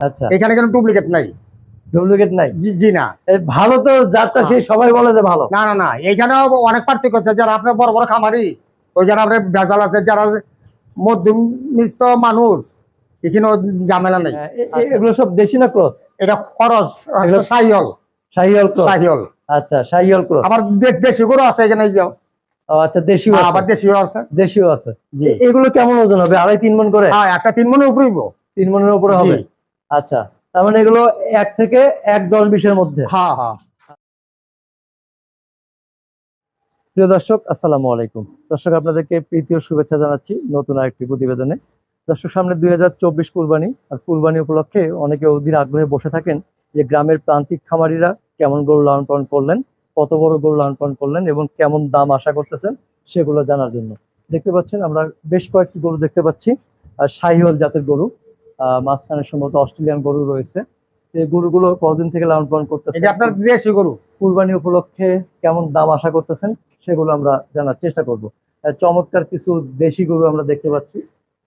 আচ্ছা। এখানে কোনো ডুপ্লিকেট নাই। ডুপ্লিকেট নাই? জি জি না। ভালো তো জাতটা সেই সবাই বলে যে ভালো। না না না। এখানেও অনেক পার্থক্য আছে। যারা আপনার বড় বড় খামারি ওইখানে আপনার ভেজাল আছে যারা মধ্যমিষ্ট মানুষ এখানেও ঝামেলা নেই। হ্যাঁ, এগুলো সব দেশি না ক্রস? এটা খরচ সাইহল। ক্রস? সাইহল। আচ্ছা শাহিয়াল ক্রস। আবার দেশি গরু আছে এখানে এই যে। ও, আচ্ছা দেশিও হ্যাঁ, আবার দেশিও আছে। দেশিও আছে। জি। এগুলো কেমন ওজন হবে? আড়াই তিন মন করে? হ্যাঁ একটা তিন মনে উপরিব তিন মনের উপরে হবে। আচ্ছা তার মানে এগুলো এক থেকে এক দশ বিশের মধ্যে। হ্যাঁ হ্যাঁ প্রিয় দর্শক আসসালামু আলাইকুম। দর্শক আপনাদেরকে প্রীতি ও শুভেচ্ছা জানাচ্ছি নতুন আরেকটি প্রতিবেদনে। দর্শক সামনে দুই হাজার চব্বিশ কুরবানি আর কুরবানি উপলক্ষে অনেকে অধীর আগ্রহে বসে থাকেন যে গ্রামের প্রান্তিক খামারিরা কেমন গরু লালন পালন করলেন কত বড় গরু লালন পালন করলেন এবং কেমন দাম আশা করতেছেন সেগুলো জানার জন্য। দেখতে পাচ্ছেন আমরা বেশ কয়েকটি গরু দেখতে পাচ্ছি আর শাহিওয়াল জাতের গরু। মাঝখানে সম্ভবত অস্ট্রেলিয়ান গরু রয়েছে। এই গরুগুলো কদিন থেকে লালন পালন করতেছে আপনার দেশি গরু। কুরবানি উপলক্ষে কেমন দাম আশা করতেছেন সেগুলো আমরা জানার চেষ্টা করব। চমৎকার কিছু দেশি গরু আমরা দেখতে পাচ্ছি।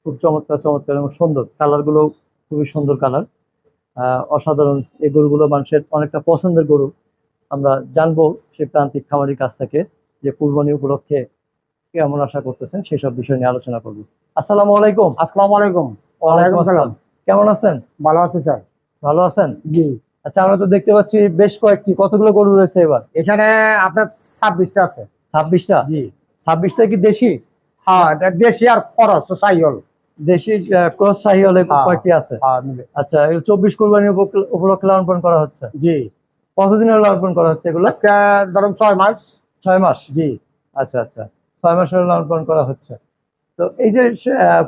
খুব চমৎকার চমৎকার এবং সুন্দর। কালারগুলো খুবই সুন্দর কালার। অসাধারণ এই গরুগুলো মানুষের অনেকটা পছন্দের গরু। আমরা জানব সেই প্রান্তিক খামারির কাছ থেকে যে কুরবানি উপলক্ষে কেমন আশা করতেছেন সেসব বিষয় নিয়ে আলোচনা করব। আসসালামু আলাইকুম। আসসালামু আলাইকুম। ওয়ালাইকুম আসসালাম। কেমন আছেন? ভালো আছে স্যার। ভালো আছেন? জি। আচ্ছা আমরা তো দেখতে পাচ্ছি বেশ কয়েকটি কতগুলো গরু রয়েছে এবার? এখানে আপনার ছাব্বিশটা আছে। ছাব্বিশটা? জি। ছাব্বিশটা কি দেশি? হ্যাঁ দেশি আর খরচ সাইহল দেশি ক্রস হ্যাঁ। কয়েকটি আছে? হ্যাঁ আচ্ছা চব্বিশ কোরবানি উপলক্ষে লালন করা হচ্ছে? জি। কতদিনের লালন করা হচ্ছে এগুলো? ধরুন ছয় মাস। ছয় মাস? জি। আচ্ছা আচ্ছা। ছয় মাসের লালন করা হচ্ছে। তো এই যে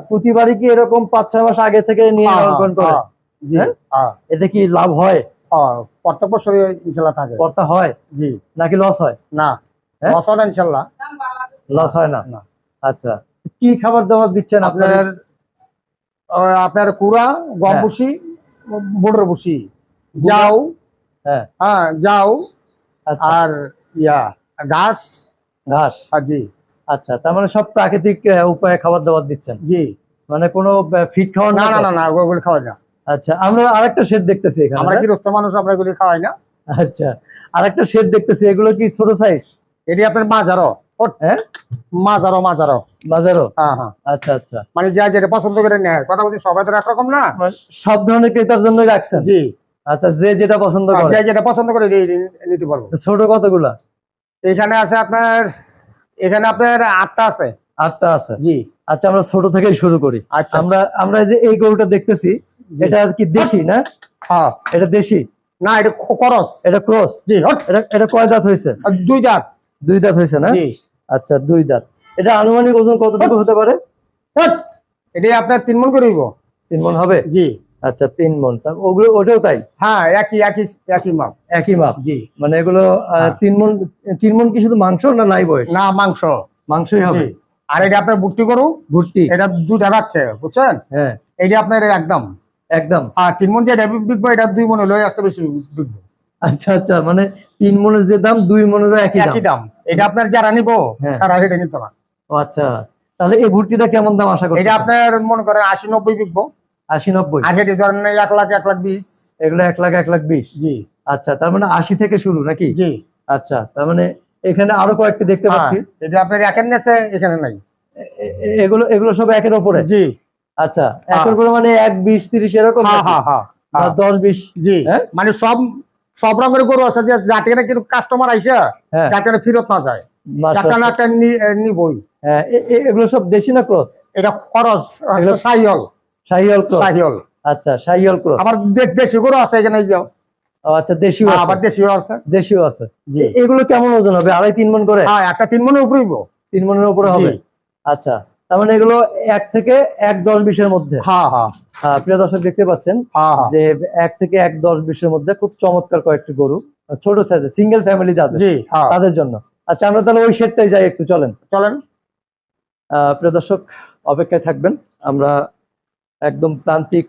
প্রতিবারই কি এরকম পাঁচ ছয় মাস আগে থেকে নিয়ে হ্যাঁ, করে হ্যাঁ, হ্যাঁ? এতে কি লাভ হয়? প্রত্যেক বছর ইনশাল্লাহ থাকে। কর্তা হয়? জি। নাকি লস হয়? না হ্যাঁ? বছর ইনশাল্লাহ। লস হয় না? না। আচ্ছা কি খাবার দাবার দিচ্ছেন আপনার? আপনার কুড়া গম। ভুসি বুড়োর ভুসি যাও হ্যাঁ। যাও আচ্ছা। আর ইয়া ঘাস। ঘাস? জি। আচ্ছা তার মানে সব প্রাকৃতিক উপায়ে খাবার দাবার দিচ্ছেন? জি। মানে কোনো ফিট খাওয়া না না না ওগুলো খাওয়াই না। আচ্ছা আমরা আরেকটা শেড দেখতেছি এখানে আমরা না? গৃহস্থ মানুষ আমরা এগুলি খাওয়াই না। আচ্ছা আরেকটা শেড দেখতেছি এগুলো কি ছোট সাইজ এটি আপনার মাজারো হ্যাঁ? মাজারো মাজারো বাজারও হ্যাঁ হ্যাঁ। আচ্ছা আচ্ছা। মানে যা যেটা পছন্দ করে নেয়। কথা বলছি সবাই তো একরকম না? মানে সব ধরনের ক্রেতার জন্য রাখছেন? জি। আচ্ছা যে যেটা পছন্দ করে। যে যেটা পছন্দ করে নিতে পারব। ছোট কতগুলা? এখানে আছে আপনার এখানে আপনার আটটা আছে। আটটা আছে। জি। আচ্ছা আমরা ছোট থেকে শুরু করি। আচ্ছা আমরা আমরা যে এই গরুটা দেখতেছি। এটা কি দেশি না? হ্যাঁ। এটা দেশি? না এটা খরচ এটা ক্রস? জি হট। এটা এটা কয় দাঁত হয়েছে? দুই দাঁত। দুই দাঁত হয়েছে না? জি। আচ্ছা দুই দাঁত। এটা আনুমানিক ওজন কতটুকু হতে পারে? হট। এটি আপনার তিন মন করে তিন মন হবে? জি। আচ্ছা তিন মন। ওগুলো ওটাও তাই? হ্যাঁ একই একই একই মাপ। একই মাপ? জি। মানে এগুলো হ্যাঁ। তিন মন তিন মন কি শুধু মাংস না নাই বয়স? না মাংস। মাংসই হবে? আর এটা আপনার বুট্টি করু ভুট্টি। এটা দুটা যাচ্ছে বুঝছেন? হ্যাঁ। এইটা আপনার একদম। একদম? আর তিন মন যেটা বিকবো এটা দুই মনে লই আসতে বেশি বিকবো। আচ্ছা আচ্ছা মানে তিন মনের যে দাম দুই মনের একই দাম? একই দাম। এটা আপনার যারা নিবো হ্যাঁ। তারা এটা নিতে না ও আচ্ছা তাহলে এই ভুট্টিটা কেমন দাম আশা করছেন এটা আপনার মনে করেন আশি নব্বই বিকবো। আশি নব্বই। আর এটি ধরেন এক লাখ এক লাখ বিশ। এগুলো এক লাখ এক লাখ বিশ? জি। আচ্ছা তার মানে আশি থেকে শুরু নাকি? জি। আচ্ছা তার মানে এখানে আরও কয়েকটি দেখতে হ্যাঁ, পাচ্ছি। এটা আপনার একের নেছে এখানে নাই। এগুলো এগুলো সব একের ওপরে? জি। আচ্ছা হ্যাঁ। একের উপরে মানে এক বিশ তিরিশ এরকম হ্যাঁ দশ বিশ? জি? মানে সব সব রঙের গরু আছে যে যাতে কিন্তু কাস্টমার আইসে হ্যাঁ। যাতে ফেরত না যায়। একটা নিবই। হ্যাঁ এগুলো সব দেশি না ক্রস? এটা খরচ সাইহল। শাহিয়াল ক্রস? আচ্ছা শাহিয়াল ক্রস। আবার দেশি গরু আছে এখানে এই যে। ও, আচ্ছা দেশিও হ্যাঁ, আছে। আবার দেশিও আছে। দেশিও আছে। জি। এগুলো কেমন ওজন হবে? আড়াই তিন মন করে? হ্যাঁ একটা তিন মনে উপরিব তিন মনের উপরে হবে? আচ্ছা তার মানে এগুলো এক থেকে এক দশ বিশের মধ্যে? হ্যাঁ হ্যাঁ। প্রিয় দর্শক দেখতে পাচ্ছেন। যে এক থেকে এক দশ বিশের মধ্যে খুব চমৎকার কয়েকটি গরু ছোট সাইজের সিঙ্গেল ফ্যামিলি যাদের তাদের জন্য। আচ্ছা আমরা তাহলে ওই সেটটাই যাই একটু চলেন। চলেন। আহ, প্রিয় দর্শক অপেক্ষায় থাকবেন। আমরা একদম প্রান্তিক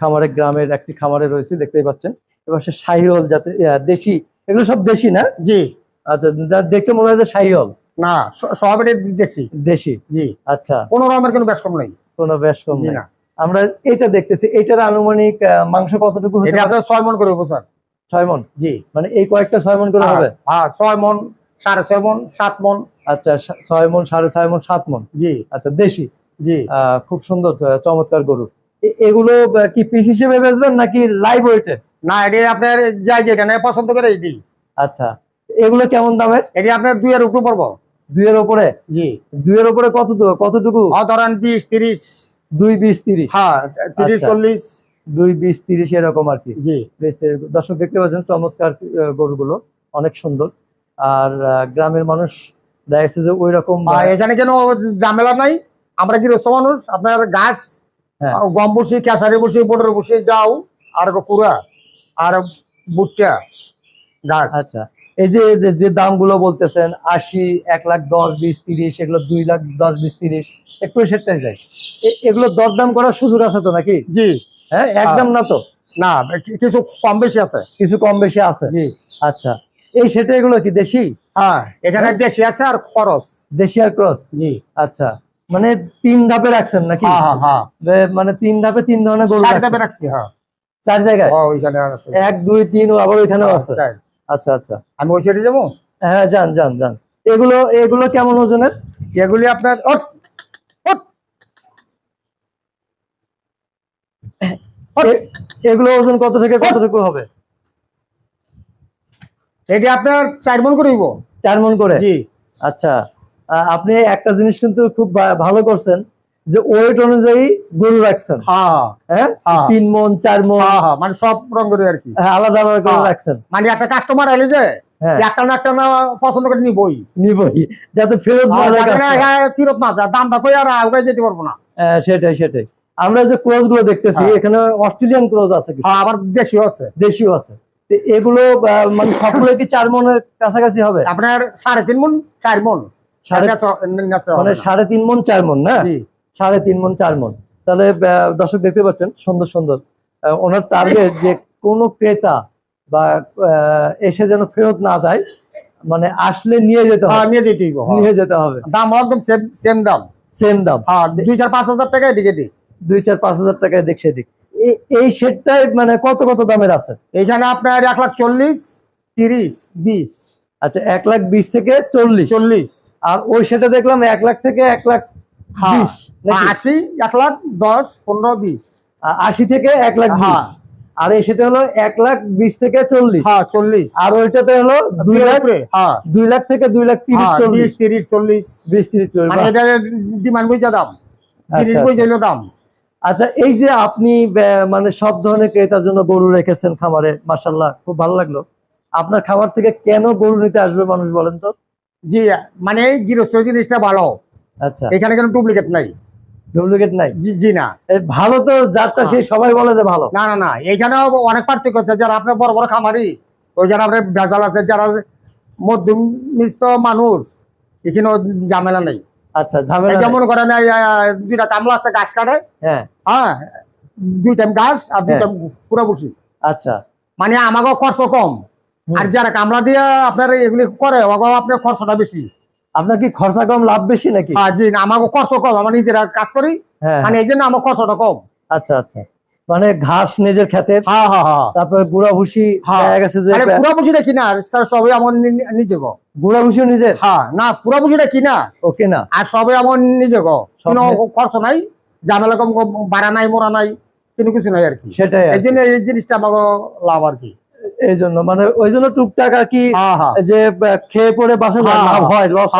খামারের গ্রামের একটি খামারে রয়েছে দেখতেই পাচ্ছেন। এবার সে শাহিওল যাতে দেশি এগুলো সব দেশি না? জি। আচ্ছা দেখতে মনে হয় যে শাহিওল। না সব দেশি। দেশি? জি। আচ্ছা। কোনো রকমের কোনো বেশ কম নাই। কোনো বেশ কম না। আমরা এটা দেখতেছি এটার আনুমানিক মাংস কতটুকু এটা আপনার ছয় মন করে স্যার। ছয় মন? জি। মানে এই কয়েকটা ছয় মন করে হ্যাঁ, হবে? হ্যাঁ ছয় মন সাড়ে ছয় মন সাত মন। আচ্ছা ছয় মন সাড়ে ছয় মন সাত মন? জি। আচ্ছা দেশি। জি। খুব সুন্দর চমৎকার গরু। এগুলো কি পিস হিসেবে বেচবেন নাকি লাইভ ওয়েটে না এটি আপনার যাই যেটা নেই পছন্দ করে এটি আচ্ছা এগুলো কেমন দামের? এটি আপনার দুইয়ের উপর পড়ব। দুইয়ের উপরে? জি। দুইয়ের উপরে কত কতটুকু? ধরেন বিশ তিরিশ। দুই বিশ তিরিশ। হ্যাঁ তিরিশ আচ্ছা। চল্লিশ। দুই বিশ তিরিশ এরকম আর কি। জি। বেশ, দর্শক দেখতে পাচ্ছেন চমৎকার গরুগুলো। অনেক সুন্দর। আর গ্রামের মানুষ দেখা যাচ্ছে যে ওই রকম এখানে কেন ঝামেলা নাই। আমরা গৃহস্থ মানুষ আপনার গাছ হ্যাঁ। গম বসি কেঁচারি বসি বোটের বসি যাও আর কুড়া আর ভুট্টা গাছ আচ্ছা। এই যে যে- দামগুলো বলতেছেন আশি এক লাখ দশ বিশ তিরিশ এগুলো দুই লাখ দশ বিশ তিরিশ একটু সেটাই যায় এগুলো দরদাম করার সুযোগ আছে তো নাকি? জি। হ্যাঁ একদম না তো? না কিছু কম বেশি আছে। কিছু কম বেশি আছে? জি। আচ্ছা। এই সেটা এগুলো কি দেশি? হ্যাঁ এখানে হ্যাঁ। দেশি আছে আর খরচ। দেশি আর ক্রস? জি। আচ্ছা। মানে তিন ধাপে রাখছেন নাকি? হ্যাঁ হ্যাঁ হ্যাঁ। মানে তিন ধাপে তিন ধরনের গরু রাখছি হ্যাঁ। চার জায়গায়? ওইখানে এক দুই তিন আবার ওইখানেও আছে? আচ্ছা আচ্ছা। আমি ওই সাইডে যাব? হ্যাঁ যান যান যান। এগুলো এগুলো কেমন ওজনের? এগুলি আপনার এগুলো ওজন কত থেকে কতটুকু হবে? এটি আপনার চার মন করিব চার মন করে? জি। আচ্ছা। আপনি একটা জিনিস কিন্তু খুব ভালো করছেন যে ওয়েট অনুযায়ী গরু রাখছেন। হ্যাঁ। তিন মন চার মন। মানে সব রঙ করে আর কি। হ্যাঁ, আলাদা আলাদা করে হ্যাঁ। রাখছেন। মানে একটা কাস্টমার এলে যে হ্যাঁ। একটা না একটা না পছন্দ করে নিবই। নিবই। যাতে ফেরত আর যাতে না কাস্টমার। ফেরত না যায়। দামটা কই আর আগে যেতে পারব না। সেটাই সেটাই। আমরা যে ক্রসগুলো দেখতেছি। এখানে অস্ট্রেলিয়ান ক্রস আছে আবার দেশিও আছে। আছে। এগুলো মানে সবগুলো কি চার মনের কাছাকাছি হবে? আপনার সাড়ে তিন মন চার মন। মানে সাড়ে তিন মন চার মন না? সাড়ে তিন মন চার মন। তাহলে দর্শক দেখতে পাচ্ছেন সুন্দর সুন্দর। ওনার টার্গেট যে কোনো ক্রেতা বা এসে যেন ফেরত না যায় মানে আসলে নিয়ে যেতে হ্যাঁ হবে। নিয়ে যেতে। নিয়ে যেতে হবে। দাম একদম সেম সেম দাম। সেম দাম। হ্যাঁ দুই চার পাঁচ হাজার টাকা এদিকে দিই দুই চার পাঁচ হাজার টাকায় দেখ সেদিক। এই সেটটাই মানে কত কত দামের আছে? এখানে আপনার এক লাখ চল্লিশ তিরিশ বিশ। আচ্ছা এক লাখ বিশ থেকে চল্লিশ। চল্লিশ। আর ওই সেটা দেখলাম এক লাখ থেকে এক লাখ হ্যাঁ আশি এক লাখ দশ পনেরো বিশ। আশি থেকে এক লাখ হ্যাঁ। আর এই সেটা হলো এক লাখ বিশ থেকে চল্লিশ। হ্যাঁ চল্লিশ। আর ওইটাতে হলো দুই লাখ হ্যাঁ। দুই লাখ থেকে দুই লাখ তিরিশ হ্যাঁ, চল্লিশ। তিরিশ চল্লিশ। বিশ তিরিশ চল্লিশ মানে। এটা ডিমান্ড বুঝা দাম। তিরিশ আচ্ছা, বুঝে দাম। আচ্ছা এই যে আপনি মানে সব ধরনের ক্রেতার জন্য গরু রেখেছেন খামারে মাসাল্লাহ খুব ভালো লাগল। আপনার খামার থেকে কেন গরু নিতে আসবে মানুষ বলেন তো? জি মানে গৃহস্থ জিনিসটা ভালো। আচ্ছা। এখানে কোনো ডুপ্লিকেট নাই। ডুপ্লিকেট নাই? জি জি না। ভালো তো সেই সবাই বলে যে ভালো। না না না এখানেও অনেক পার্থক্য আছে। যারা আপনার বড় বড় খামারি ওই আপনার ভেজাল আছে যারা মধ্যমিস্ত মানুষ এখানে ঝামেলা নেই। আচ্ছা ঝামেলা যেমন করেন দুইটা কামলা আছে ঘাস কাটে। হ্যাঁ। হ্যাঁ দুই টাইম ঘাস আর দুই হ্যাঁ। টাইম পুরো বসি আচ্ছা। মানে আমাকেও খরচ কম। আর যারা কামলা দিয়ে আপনার এগুলি করে আপনার খরচটা বেশি। আপনার কি খরচা কম লাভ বেশি নাকি? হ্যাঁ জি আমাকে খরচ কম আমরা নিজেরা কাজ করি। হ্যাঁ। মানে এই জন্য আমার খরচটা কম। আচ্ছা আচ্ছা। মানে ঘাস নিজের খেতে হ্যাঁ তারপরে গুড়া ভুসি গেছে যে কিনা স্যার সবই আমার নিজে গো। গুড়া ভুসিও নিজের? হ্যাঁ না পুরা কিনা ওকে না? আর সবই আমার নিজে গো। কোনো খরচ নাই ঝামেলা কম বাড়া নাই মোরা নাই কোনো কিছু নাই আর কি। সেটাই এই জন্য এই জিনিসটা আমাকে লাভ আর কি। এই জন্য মানে ওই জন্য টুকটাক আর কি যে খেয়ে পরে বাসা লাভ হ্যাঁ। লস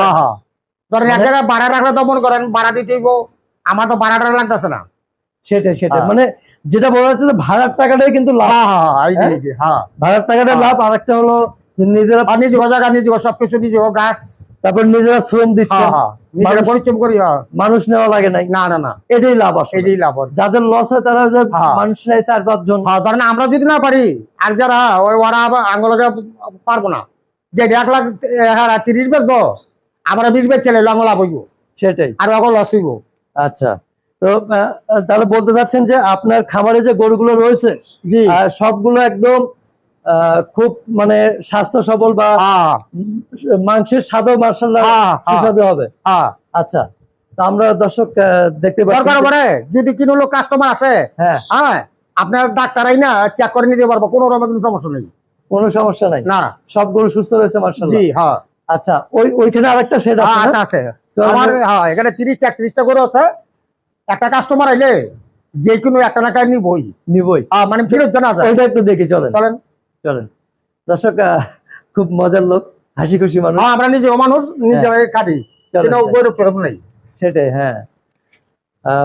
ধরেন এক মানে- জায়গায় ভাড়া রাখলে তো মনে করেন ভাড়া আমার তো ভাড়াটা লাগতেছে না। সেটাই সেটাই। মানে যেটা বলা যাচ্ছে যে ভাড়ার টাকাটাই কিন্তু লাভ। হ্যাঁ? হ্যাঁ। ভাড়ার টাকাটা। লাভ। আর একটা হলো নিজেরা নিজে জায়গা নিজে সবকিছু নিজে গাছ। তারপর নিজেরা শ্রম দিচ্ছে হ্যাঁ হ্যাঁ। পরিশ্রম করি হ্যাঁ। মানুষ নেওয়া লাগে নাই। না না না। এটাই লাভ আসলে। এটাই লাভ যাদের লস হয় তারা যে। মানুষ নেয় চার পাঁচ জন। ধরেন আমরা যদি না পারি আর যারা ওই ওরা আঙ্গলকে পারব না যে এক লাখ তিরিশ বেচবো আমরা বিশ বেচ চলে আঙ্গল লাভ হইব। সেটাই। আর ওকে লস হইব। আচ্ছা। তো তাহলে বলতে চাচ্ছেন যে আপনার খামারে যে গরুগুলো রয়েছে সবগুলো একদম খুব মানে স্বাস্থ্য সবল বা মাংসের স্বাদও মার্শাল্লাহ। সুস্বাদু হবে। আচ্ছা আমরা দর্শক দেখতে পাচ্ছি যদি কোনো লোক কাস্টমার আসে হ্যাঁ। হ্যাঁ আপনার ডাক্তারাই না চেক করে নিতে পারব কোনো রকমের কোনো সমস্যা নেই। কোনো সমস্যা নাই। না। সব গরু সুস্থ রয়েছে মার্শাল্লাহ জি হ্যাঁ। আচ্ছা ওই ওইখানে আরেকটা শেড হ্যাঁ, আছে আছে আমার হ্যাঁ এখানে তিরিশটা একত্রিশটা গরু আছে। একটা কাস্টমার আইলে যে কোনো একটা না কাজ নিবই। নিবই। মানে ফেরত জানা যায়। ওইটা একটু দেখি চলেন। চলেন। চলেন। দর্শক খুব মজার লোক হাসি খুশি মানুষ। হ্যাঁ আমরা নিজেও মানুষ নিজে কাটি। ফেরত নেই। সেটাই হ্যাঁ।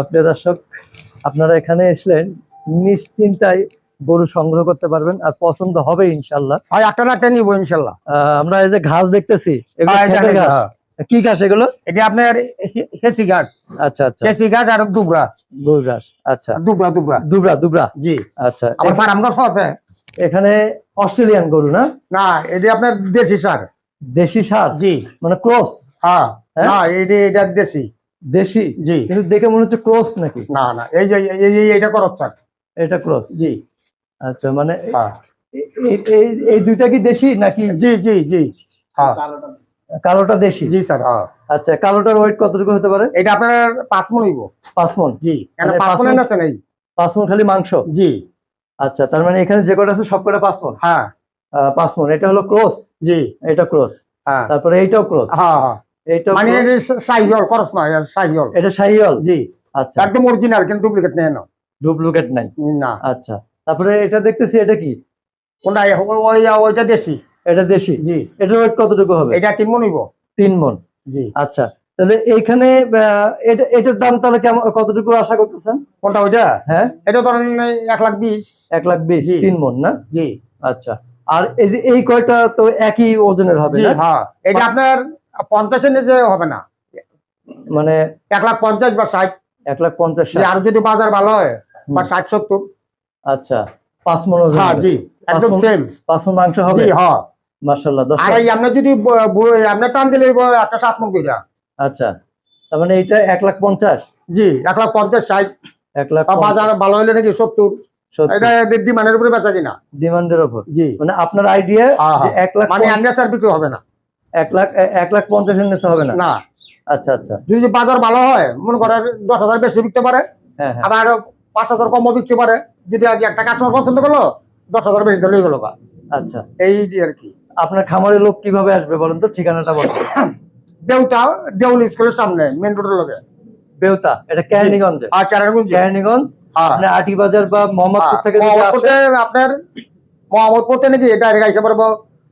প্রিয় দর্শক আপনারা এখানে এসলেন নিশ্চিন্তায় গরু সংগ্রহ করতে পারবেন আর পছন্দ হবে ইনশাল্লাহ। হয় একটা না একটা নিবো ইনশাল্লাহ। আমরা এই যে ঘাস দেখতেছি হ্যাঁ, হ্যাঁ। কি ঘাস এগুলো? এটা আপনার হেসি ঘাস। আচ্ছা আচ্ছা। হেসি ঘাস আর দুবরা গরু ঘাস আচ্ছা। দুবরা দুবরা দুবরা দুবরা জি। আচ্ছা আবার ফার্ম ঘাস আছে। এখানে অস্ট্রেলিয়ান গরু না? না এটা আপনার দেশি সার। দেশি সার? জি। মানে ক্রস? হ্যাঁ। হ্যাঁ? না এটা এটা দেশি। দেশি? জি। কিন্তু দেখে মনে হচ্ছে ক্রস নাকি? না না এই যে এই এইটা করত স্যার এটা ক্রস? জি। আচ্ছা মানে হ্যাঁ। এই এই দুইটা কি দেশি নাকি জি জি জি। হ্যাঁ। কালোটা দেশি? জি স্যার হ্যাঁ। আচ্ছা কালোটার ওয়েট কতটুকু হতে পারে? এটা আপনার পাঁচ মন হইব। পাঁচ মন। জি মানে পাঁচ মণ? আছে নাই? পাঁচ মন খালি মাংস? জি। আচ্ছা তার মানে এখানে যে কটা আছে সব কটা পাঁচ মন হ্যাঁ। পাঁচ মন এটা হলো ক্রস? জি। এটা ক্রস। হ্যাঁ। তারপরে এইটাও ক্রস? হ্যাঁ হ্যাঁ। এইটাও মানে সাইহল খরচ নয় সাইহল এটা শাহিওয়াল? জি। আচ্ছা। একদম অরিজিনাল কিন্তু ডুপ্লিকেট নেই না। ডুপ্লিকেট নাই? না। আচ্ছা। তারপরে এটা দেখতেছি এটা কি? কোনটা? ওই- ওই ওইটা দেশি। এটা দেশি? জি। এটা ওয়েট কতটুকু হবে? এটা তিন মন হইব। তিন মন জি। আচ্ছা। তাহলে এইখানে এটার দাম তাহলে কতটুকু আশা করতেছেন? কোনটা ওইটা? হ্যাঁ। এটা ধরেন এক লাখ বিশ। এক লাখ বিশ তিন মন না? জি। আচ্ছা। আর এই যে এই কয়টা তো একই ওজনের হবে হ্যাঁ। এটা আপনার পঞ্চাশের নিচে হবে না। মানে এক লাখ পঞ্চাশ বা ষাট। এক লাখ পঞ্চাশ আর যদি বাজার ভালো হয় বা ষাট সত্তর। আচ্ছা। পাঁচ মন ওজন হ্যাঁ জি একদম সেম পাঁচ মন মাংস হবে? হ্যাঁ। মার্শাল্লাহ দশ আর আমরা যদি আমরা টান দিলে একটা সাত মন কইরা। আচ্ছা তার মানে এইটা এক লাখ পঞ্চাশ? জি এক লাখ পঞ্চাশ ষাট। এক লাখ বাজার ভালো হলে নাকি সত্তর। এটা ডিমান্ডের উপরে বেচা কিনা। ডিমান্ডের ওপর জি। মানে আপনার আইডিয়া হ্যাঁ, হ্যাঁ। এক লাখ মানে বিক্রি হবে না। এক লাখ এক লাখ পঞ্চাশের নিচে হবে না? না। আচ্ছা আচ্ছা। যদি বাজার ভালো হয় মনে করেন দশ হাজার বেশি বিকতে পারে হ্যাঁ আবার পাঁচ হাজার কমও বিকতে পারে। যদি একটা কাস্টমার পছন্দ করল দশ হাজার বেশি দিলেই গেল আচ্ছা। এই আর কি। আপনার খামারের লোক কীভাবে আসবে বলেন তো ঠিকানাটা বলেন। দেউতা দেউল স্কুলের সামনে মেন রোডের লগে। বেউতা এটা কেরানীগঞ্জে? আর চারানগঞ্জে কেরানীগঞ্জ? হ্যাঁ। মানে আটি বাজার বা মোহাম্মদপুর থেকে যদি আসে? আপনার মোহাম্মদপুরতে নাকি এটা আইসে পারব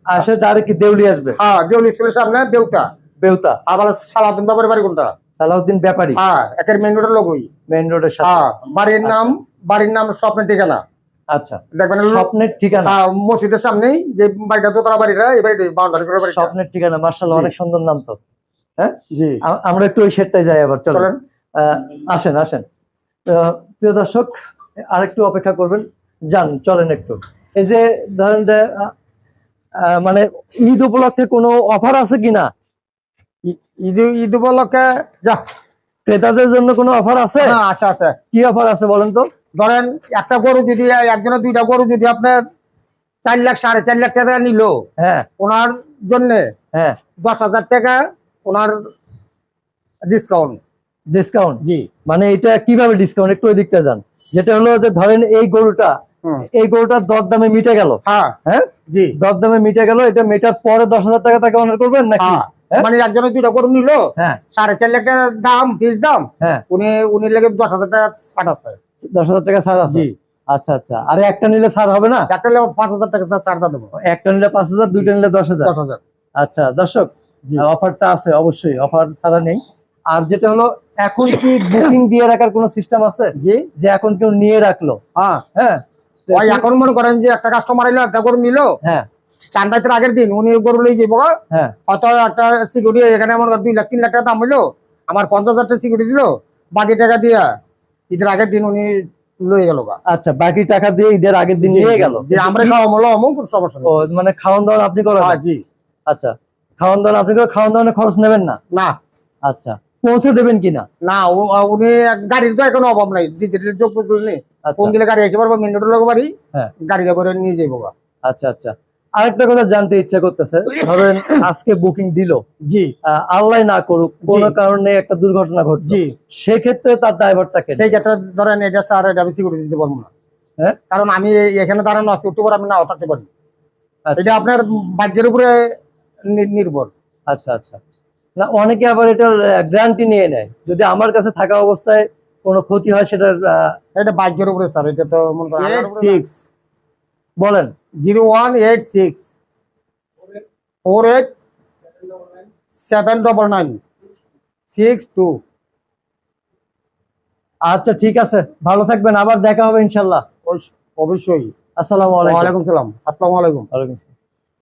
আসে ডাইরেক্ট কি দেউলি আসবে? হ্যাঁ দেউল স্কুলের সামনে দেউতা। বেউতা আবার সালাদিন বাবার বাড়ি কোনটা? সালাউদ্দিন ব্যাপারী। হ্যাঁ একের মেন রোডের লগই মেইন রোডের সাথে। হ্যাঁ বাড়ির নাম বাড়ির নাম স্বপ্নের ঠিকানা। আচ্ছা। দেখবেন স্বপ্নের ঠিকানা? হ্যাঁ, মসজিদের সামনেই যে বাড়িটা দোতলা বাড়িটা এই বাড়িটা বাউন্ডারি করে স্বপ্নের ঠিকানা মার্শাল। অনেক সুন্দর নাম তো। হ্যাঁ? জি। আমরা একটু ওই শেডটাই যাই আবার চলো চলেন। আসেন আসেন। তো, প্রিয় দর্শক আরেকটু অপেক্ষা করবেন। যান চলেন একটু। এই যে ধরেন মানে ঈদ উপলক্ষে কোনো অফার আছে কিনা ঈদ ঈদ উপলক্ষে যা। ক্রেতাদের জন্য কোনো অফার আছে? হ্যাঁ আছে আছে। কি অফার আছে বলেন তো? ধরেন একটা গরু যদি একজনের দুইটা গরু যদি আপনার চার লাখ সাড়ে চার লাখ টাকা নিল হ্যাঁ। ওনার জন্য হ্যাঁ। দশ হাজার টাকা ওনার ডিসকাউন্ট ডিসকাউন্ট জি। মানে এটা কীভাবে ডিসকাউন্ট একটু ওই দিকটা যান। যেটা হলো যে ধরেন এই গরুটা এই গরুটার মিটে গেল। হ্যাঁ। হ্যাঁ? জি। দর দামে মিটে গেল এটা মেটার পরে দশ হাজার টাকা তাকে অনার করবেন নাকি? হ্যাঁ। হ্যাঁ? মানে একজনের দুইটা গরু নিল সাড়ে চার লাখ টাকা দাম ফিস দাম। উনি উনি লেগে দশ হাজার টাকা ছাড় আছে। দশ হাজার টাকা ছাড় আছে? আচ্ছা আচ্ছা। আর একটা নিলে ছাড় হবে না? একটা নিলে পাঁচ হাজার টাকা ছাড় দেবো। একটা নিলে পাঁচ হাজার দুইটা নিলে দশ হাজার? দশ হাজার। আচ্ছা দর্শক অফারটা আছে অবশ্যই অফার ছাড়া নেই। আর যেটা হলো এখন কি বুকিং দিয়ে রাখার কোনো সিস্টেম আছে? জি। যে এখন কেউ নিয়ে রাখল? হ্যাঁ। হ্যাঁ। এখন মনে করেন যে একটা কাস্টমার এলো একটা গরু নিল হ্যাঁ। চান্দাইতের আগের দিন উনি গরু লই যাব হ্যাঁ। হয়তো একটা সিকিউরিটি এখানে মনে করেন দুই লাখ তিন লাখ টাকা দাম হইল আমার পঞ্চাশ হাজার টাকা সিকিউরিটি দিল বাকি টাকা দিয়া ঈদের আগের দিন উনি লয়ে গেল আচ্ছা বাকি টাকা দিয়ে ঈদের আগের দিন নিয়ে গেল। যে আমরা খাওয়া মলো অমুক সমস্যা মানে খাওয়ান দাওয়ান আপনি করেন? হ্যাঁ, জি। আচ্ছা। খাওয়ান দাওয়ান আপনি করে খাওয়ান দাওয়ানের খরচ নেবেন না? না। আচ্ছা পৌঁছে দেবেন কিনা? না উনি গাড়ির তো এখন অভাব নাই। ডিজিটাল যোগ নেই আচ্ছা। কোন দিলে গাড়ি এসে পারব? মেন রোডের লোক বাড়ি হ্যাঁ। গাড়ি করে নিয়ে যাইবো। আচ্ছা আচ্ছা। আরেকটা কথা জানতে ইচ্ছা করতেছে। ধরেন আজকে বুকিং দিল। জি। আল্লাহ না করুক কোনো কারণে একটা দুর্ঘটনা ঘটছে জি। সেক্ষেত্রে তার ড্রাইভারটা কে সেই ক্ষেত্রে ধরেন এটা স্যার এটা আমি সিকিউরিটি দিতে পারব না। হ্যাঁ? কারণ আমি এখানে দাঁড়ানো আছি একটু পর আমি নাও থাকতে পারি। আচ্ছা। এটা আপনার ভাগ্যের উপরে নির্ভর। আচ্ছা আচ্ছা। না অনেকে আবার এটার গ্যারান্টি নিয়ে নেয়। যদি আমার কাছে থাকা অবস্থায় কোনো ক্ষতি হয় সেটার এটা ভাগ্যের উপরে স্যার এটা তো মনে সিক্স বলেন। Zero one eight six. Four eight seven double nine. Six two. আচ্ছা ঠিক আছে। ভালো থাকবেন। আবার দেখা হবে ইনশাল্লাহ। অবশ্যই। আসসালামু আলাইকুম। ওয়ালাইকুম সালাম। আসসালামু আলাইকুম। ওয়ালাইকুম